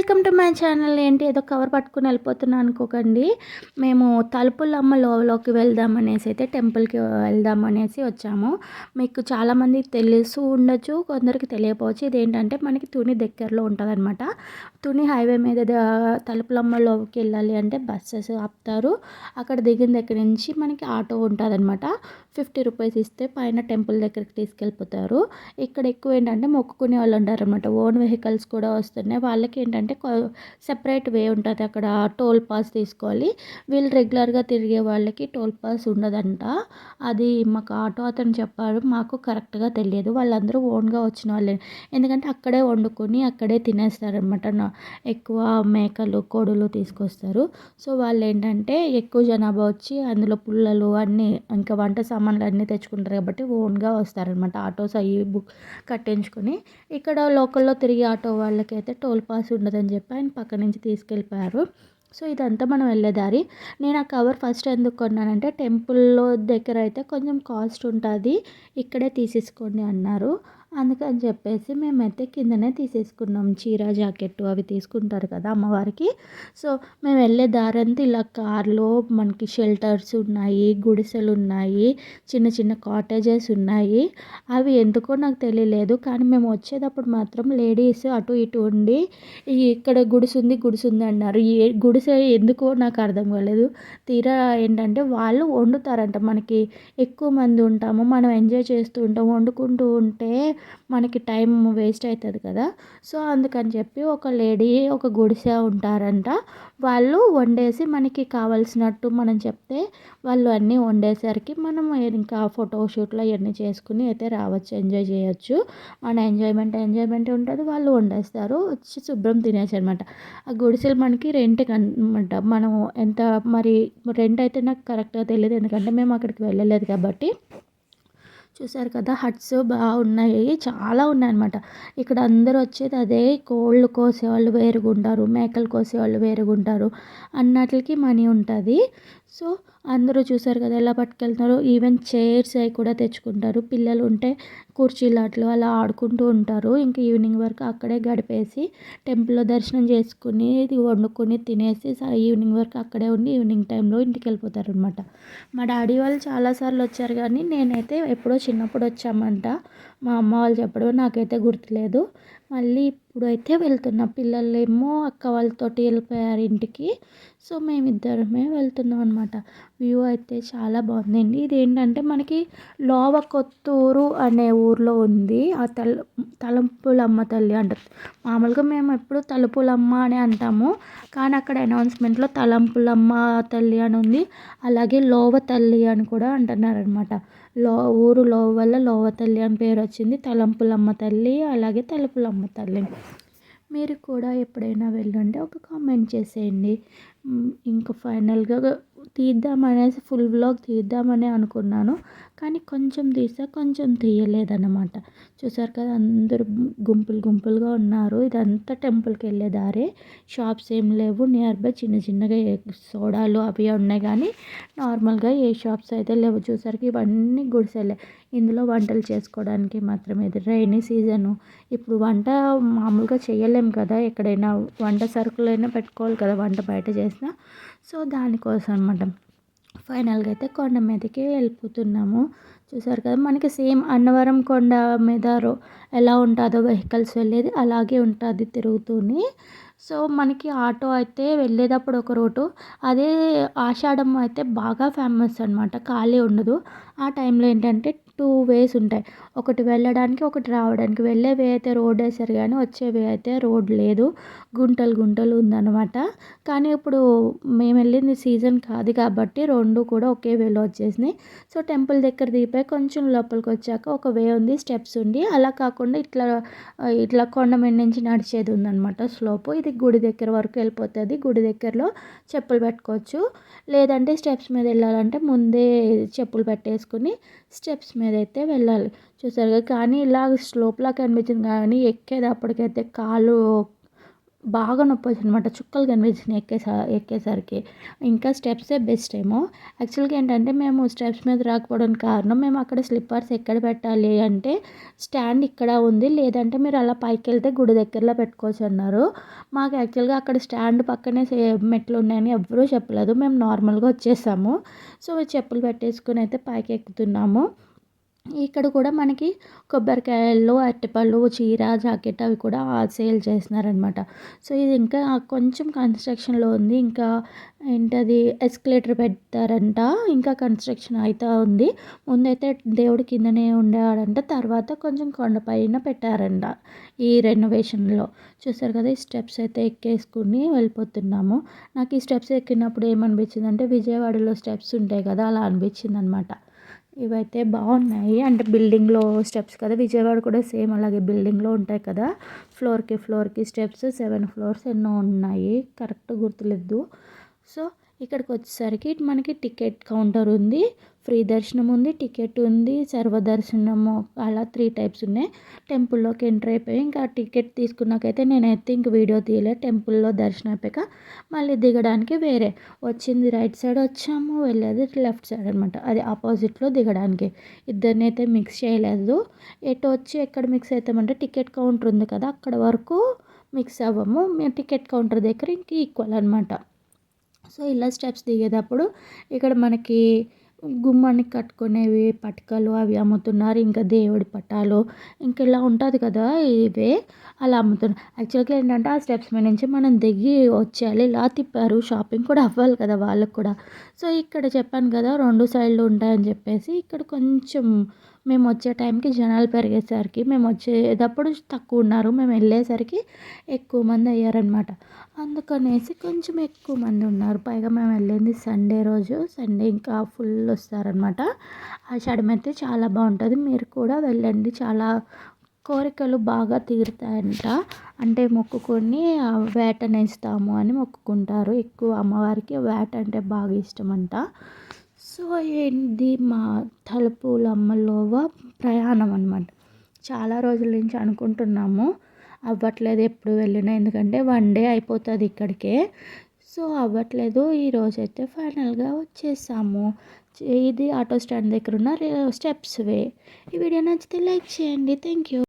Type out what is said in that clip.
Welcome to my channel. ఏంటి? ఏదో cover పట్టుకుని వెళ్ళిపోతున్నా అనుకోకండి. మేము తలుపులమ్మ లోవలోకి వెళ్దాం అనేసి అయితే టెంపుల్కి వెళ్దాం అనేసి వచ్చాము. మీకు చాలామంది తెలుసు ఉండొచ్చు కొందరికి తెలియకపోవచ్చు. ఇదేంటంటే మనకి తుని దగ్గరలో ఉంటుంది అనమాట తుని హైవే మీద తలుపులమ్మ లోవకి వెళ్ళాలి అంటే బస్సెస్ ఆపుతారు. అక్కడ దిగిన దగ్గర నుంచి మనకి ఆటో ఉంటుంది అనమాట ఫిఫ్టీ రూపీస్ ఇస్తే పైన టెంపుల్ దగ్గరికి తీసుకెళ్ళిపోతారు. ఇక్కడ ఎక్కువ ఏంటంటే మొక్కుకునే వాళ్ళు ఉంటారు అనమాట ఓన్ వెహికల్స్ కూడా వస్తున్నాయి. వాళ్ళకి ఏంటంటే సెపరేట్ వే ఉంటుంది అక్కడ టోల్ పాస్ తీసుకోవాలి. వీళ్ళు రెగ్యులర్గా తిరిగే వాళ్ళకి టోల్ పాస్ ఉండదంట. అది మాకు ఆటో అతను చెప్పారు మాకు కరెక్ట్గా తెలియదు. వాళ్ళందరూ ఓన్గా వచ్చిన వాళ్ళే. ఎందుకంటే అక్కడే వండుకొని అక్కడే తినేస్తారనమాట ఎక్కువ మేకలు కోడులు తీసుకొస్తారు. సో వాళ్ళు ఏంటంటే ఎక్కువ జనాభా వచ్చి అందులో పుల్లలు అన్నీ ఇంకా వంట సామాన్లు అన్నీ తెచ్చుకుంటారు కాబట్టి ఓన్గా వస్తారనమాట ఆటోస్ అవి బుక్ కట్టించుకొని. ఇక్కడ లోకల్లో తిరిగే ఆటో వాళ్ళకైతే టోల్ పాస్ ఉండదు. ఉందని చెప్పి ఆయన పక్క నుంచి తీసుకెళ్ళిపోయారు. సో ఇదంతా మనం వెళ్ళే దారి. నేను ఆ కవర్ ఫస్ట్ ఎందుకు కొన్నానంటే టెంపుల్లో దగ్గర అయితే కొంచెం కాస్ట్ ఉంటుంది. ఇక్కడే తీసేసుకోండి అన్నారు. అందుకని చెప్పేసి మేమైతే కిందనే తీసేసుకున్నాం. చీర జాకెట్ అవి తీసుకుంటారు కదా అమ్మవారికి. సో మేము వెళ్ళే దారంతా ఇలా కార్లో మనకి షెల్టర్స్ ఉన్నాయి గుడిసెలు ఉన్నాయి చిన్న చిన్న కాటేజెస్ ఉన్నాయి. అవి ఎందుకో నాకు తెలియలేదు. కానీ మేము వచ్చేటప్పుడు మాత్రం లేడీస్ అటు ఇటు ఉండి ఇక్కడ గుడిసె ఉంది గుడిసె ఉంది అన్నారు. ఏ గుడిసె ఎందుకో నాకు అర్థం కాలేదు. తీరా ఏంటంటే వాళ్ళు వండుతారంట. మనకి ఎక్కువ మంది ఉంటాము మనం ఎంజాయ్ చేస్తూ ఉంటాం వండుకుంటూ ఉంటే మనకి టైం వేస్ట్ అవుతుంది కదా. సో అందుకని చెప్పి ఒక లేడీ ఒక గుడిసె ఉంటారంట. వాళ్ళు వండేసి మనకి కావాల్సినట్టు మనం చెప్తే వాళ్ళు అన్నీ వండేసరికి మనం ఇంకా ఫోటోషూట్లు అవన్నీ చేసుకుని అయితే రావచ్చు ఎంజాయ్ చేయొచ్చు. మన ఎంజాయ్మెంట్ ఎంజాయ్మెంట్ ఉంటుంది వాళ్ళు వండేస్తారు. వచ్చి శుభ్రం తినేసి అనమాట ఆ గుడిసెలు మనకి రెంట్ అనమాట మనం ఎంత మరి రెంట్ అయితే నాకు కరెక్ట్గా తెలియదు ఎందుకంటే మేము అక్కడికి వెళ్ళలేదు కాబట్టి. చూసారు కదా హట్స్ బాగున్నాయి. చాలా ఉన్నాయన్నమాట. ఇక్కడ అందరూ వచ్చేది అదే కోళ్ళు కోసేవాళ్ళు వేరుగా ఉంటారు మేకలు కోసేవాళ్ళు వేరుగా ఉంటారు అన్నట్లకి మనీ ఉంటుంది. సో అందరూ చూసారు కదా ఎలా పట్టుకెళ్తున్నారు. ఈవెన్ చైర్స్ అవి కూడా తెచ్చుకుంటారు. పిల్లలు ఉంటే కుర్చీలాట్లు అలా ఆడుకుంటూ ఉంటారు. ఇంకా ఈవినింగ్ వరకు అక్కడే గడిపేసి టెంపుల్లో దర్శనం చేసుకుని వండుకొని తినేసి ఈవినింగ్ వరకు అక్కడే ఉండి ఈవినింగ్ టైంలో ఇంటికి వెళ్ళిపోతారు అనమాట మా డాడీ వాళ్ళు చాలాసార్లు వచ్చారు కానీ నేనైతే ఎప్పుడో చిన్నప్పుడు వచ్చామంట. మా అమ్మ వాళ్ళు చెప్పడం నాకైతే గుర్తులేదు. మళ్ళీ ఇప్పుడైతే వెళ్తున్నాం. వెళ్తున్నా పిల్లలేమో అక్క వాళ్ళతోటి వెళ్ళిపోయారు ఇంటికి. సో మేమిద్దరమే వెళ్తున్నాం అనమాట వ్యూ అయితే చాలా బాగుందండి. ఇది ఏంటంటే మనకి లోవ కొత్తూరు అనే ఊర్లో ఉంది. ఆ తల తలంపులమ్మ తల్లి అంటారు. మామూలుగా మేము ఎప్పుడు తలుపులమ్మ అని అంటాము. కానీ అక్కడ అనౌన్స్మెంట్లో తలంపులమ్మ తల్లి అని ఉంది. అలాగే లోవ తల్లి అని కూడా అంటున్నారనమాట లో ఊరు లో వల్ల లోవ తల్లి అని పేరు వచ్చింది. తలంపులమ్మ తల్లి అలాగే తలుపులమ్మ తల్లి. మీరు కూడా ఎప్పుడైనా వెళ్ళండి ఒక కామెంట్ చేసేయండి. ఇంకా ఫైనల్గా తీద్దామనేసి ఫుల్ వ్లాగ్ తీద్దామని అనుకున్నాను. కానీ కొంచెం తీసా కొంచెం తీయలేదన్నమాట. చూసారు కదా అందరూ గుంపులు గుంపులుగా ఉన్నారు. ఇదంతా టెంపుల్కి వెళ్ళే దారే. షాప్స్ ఏం లేవు. నియర్ బై చిన్న చిన్నగా సోడాలు అవి ఉన్నాయి కానీ నార్మల్గా ఏ షాప్స్ అయితే లేవు. చూసరికి ఇవన్నీ గుడిసెలే. ఇందులో వంటలు చేసుకోవడానికి మాత్రమే. ఇది రైనీ సీజను. ఇప్పుడు వంట మామూలుగా చేయలేం కదా. ఎక్కడైనా వంట సరుకులైనా పెట్టుకోవాలి కదా వంట బయట చేసినా. సో దానికోసం అనమాట. ఫైనల్గా అయితే కొండ మీదకి వెళ్ళిపోతున్నాము. చూసారు కదా మనకి సేమ్ అన్నవరం కొండ మీద రో ఎలా ఉంటుందో వెహికల్స్ వెళ్ళేది అలాగే ఉంటుంది తిరుగుతూనే. సో మనకి ఆటో అయితే వెళ్ళేటప్పుడు ఒక రూటు అదే ఆషాఢం అయితే బాగా ఫేమస్ అనమాట. ఖాళీ ఉండదు. ఆ టైంలో ఏంటంటే టూ వేస్ ఉంటాయి. ఒకటి వెళ్ళడానికి ఒకటి రావడానికి. వెళ్ళే వే అయితే రోడ్ వేసారు కానీ వచ్చే వే అయితే రోడ్ లేదు. గుంటలు గుంటలు ఉందన్నమాట. కానీ ఇప్పుడు మేము వెళ్ళింది సీజన్ కాదు కాబట్టి రెండు కూడా ఒకే వేలో వచ్చేసినాయి. సో టెంపుల్ దగ్గర దిగిపోయి కొంచెం లోపలికి వచ్చాక ఒక వే ఉంది స్టెప్స్ ఉంది. అలా కాకుండా ఇట్లా ఇట్లా కొండ మీద నుంచి నడిచేది ఉందన్నమాట స్లోపు. ఇది గుడి దగ్గర వరకు వెళ్ళిపోతుంది. గుడి దగ్గరలో చెప్పులు పెట్టుకోవచ్చు. లేదంటే స్టెప్స్ మీద వెళ్ళాలంటే ముందే చెప్పులు పెట్టేసుకుని స్టెప్స్ మీద అయితే వెళ్ళాలి. చూసారుగా కానీ ఇలా స్లోప్లా కనిపించింది. కానీ ఎక్కేటప్పటికైతే కాలు బాగా నొప్పి వచ్చిందన్నమాట చుక్కలు కనిపించినాయి ఎక్కేసా ఎక్కేసరికి. ఇంకా స్టెప్సే బెస్ట్ ఏమో. యాక్చువల్గా ఏంటంటే మేము స్టెప్స్ మీద రాకపోవడానికి కారణం మేము అక్కడ స్లిప్పర్స్ ఎక్కడ పెట్టాలి అంటే స్టాండ్ ఇక్కడ ఉంది. లేదంటే మీరు అలా పైకి వెళ్తే గుడి దగ్గరలో పెట్టుకోవచ్చు అన్నారు. మాకు యాక్చువల్గా అక్కడ స్టాండ్ పక్కనే మెట్లు ఉన్నాయని ఎవ్వరూ చెప్పలేదు. మేము నార్మల్గా వచ్చేసాము. సో చెప్పులు పెట్టేసుకుని అయితే పైకి ఎక్కుతున్నాము. ఇక్కడ కూడా మనకి కొబ్బరికాయలు అరటిపళ్ళు చీర జాకెట్ అవి కూడా సేల్ చేస్తున్నారనమాట సో ఇది ఇంకా కొంచెం కన్స్ట్రక్షన్లో ఉంది. ఇంకా ఏంటది ఎస్కలేటర్ పెడతారంట. ఇంకా కన్స్ట్రక్షన్ అయితే ఉంది. ముందైతే దేవుడి కిందనే ఉండేవాడంట. తర్వాత కొంచెం కొండపైన పెట్టారంట ఈ రెనోవేషన్లో. చూసారు కదా ఈ స్టెప్స్ అయితే ఎక్కేసుకుని వెళ్ళిపోతున్నాము. నాకు ఈ స్టెప్స్ ఎక్కినప్పుడు ఏమనిపించింది అంటే విజయవాడలో స్టెప్స్ ఉంటాయి కదా అలా అనిపించింది అనమాట ఇవైతే బాగున్నాయి. అంటే బిల్డింగ్లో స్టెప్స్ కదా విజయవాడ కూడా సేమ్ అలాగే బిల్డింగ్లో ఉంటాయి కదా. ఫ్లోర్కి ఫ్లోర్కి స్టెప్స్ సెవెన్ ఫ్లోర్స్ ఎన్నో ఉన్నాయి. కరెక్ట్ గుర్తులేదు. సో ఇక్కడికి వచ్చేసరికి మనకి టికెట్ కౌంటర్ ఉంది. ఫ్రీ దర్శనం ఉంది టికెట్ ఉంది సర్వదర్శనము అలా త్రీ టైప్స్ ఉన్నాయి. టెంపుల్లోకి ఎంటర్ అయిపోయి ఇంకా టికెట్ తీసుకున్నాకైతే నేనైతే ఇంక వీడియో తీయలే. టెంపుల్లో దర్శనం అయిపోయాక మళ్ళీ దిగడానికి వేరే. వచ్చింది రైట్ సైడ్ వచ్చాము వెళ్ళేది లెఫ్ట్ సైడ్ అనమాట అది ఆపోజిట్లో దిగడానికి. ఇద్దరిని అయితే మిక్స్ చేయలేదు. ఎటు వచ్చి ఎక్కడ మిక్స్ అవుతామంటే టికెట్ కౌంటర్ ఉంది కదా అక్కడ వరకు మిక్స్ అవ్వము. మేము టికెట్ కౌంటర్ దగ్గర ఇంక ఈక్వల్ అనమాట సో ఇలా స్టెప్స్ దిగేటప్పుడు ఇక్కడ మనకి గుమ్మానికి కట్టుకునేవి పటకలు అవి అమ్ముతున్నారు. ఇంకా దేవుడి పటాలు ఇంకా ఇలా ఉంటుంది కదా ఇవే అలా అమ్ముతున్నారు. యాక్చువల్గా ఏంటంటే ఆ స్టెప్స్ మీద నుంచి మనం దిగి వచ్చేయాలి. ఇలా తిప్పారు. షాపింగ్ కూడా అవ్వాలి కదా వాళ్ళకు కూడా. సో ఇక్కడ చెప్పాను కదా రెండు సైడ్లు ఉంటాయని చెప్పేసి ఇక్కడ కొంచెం మేము వచ్చే టైంకి జనాలు పెరిగేసరికి మేము వచ్చేటప్పుడు తక్కువ ఉన్నారు మేము వెళ్ళేసరికి ఎక్కువ మంది అయ్యారనమాట అందుకనేసి కొంచెం ఎక్కువ మంది ఉన్నారు. పైగా మేము వెళ్ళింది సండే రోజు. సండే ఇంకా ఫుల్ వస్తారనమాట ఆ అయితే చాలా బాగుంటుంది మీరు కూడా వెళ్ళండి. చాలా కోరికలు బాగా తీరుతాయంట. అంటే మొక్కుకొని వేటనేస్తాము అని మొక్కుకుంటారు. ఎక్కువ అమ్మవారికి వేట అంటే బాగా ఇష్టం అంట సో ఏంటి మా తలుపులమ్మలోవ ప్రయాణం అనమాట చాలా రోజుల నుంచి అనుకుంటున్నాము అవ్వట్లేదు ఎప్పుడు వెళ్ళినా ఎందుకంటే వన్ డే అయిపోతుంది ఇక్కడికే. సో అవ్వట్లేదు ఈరోజైతే ఫైనల్గా వచ్చేసాము. ఇది ఆటో స్టాండ్ దగ్గర ఉన్న స్టెప్స్ వే. ఈ వీడియో నచ్చితే లైక్ చేయండి. Thank you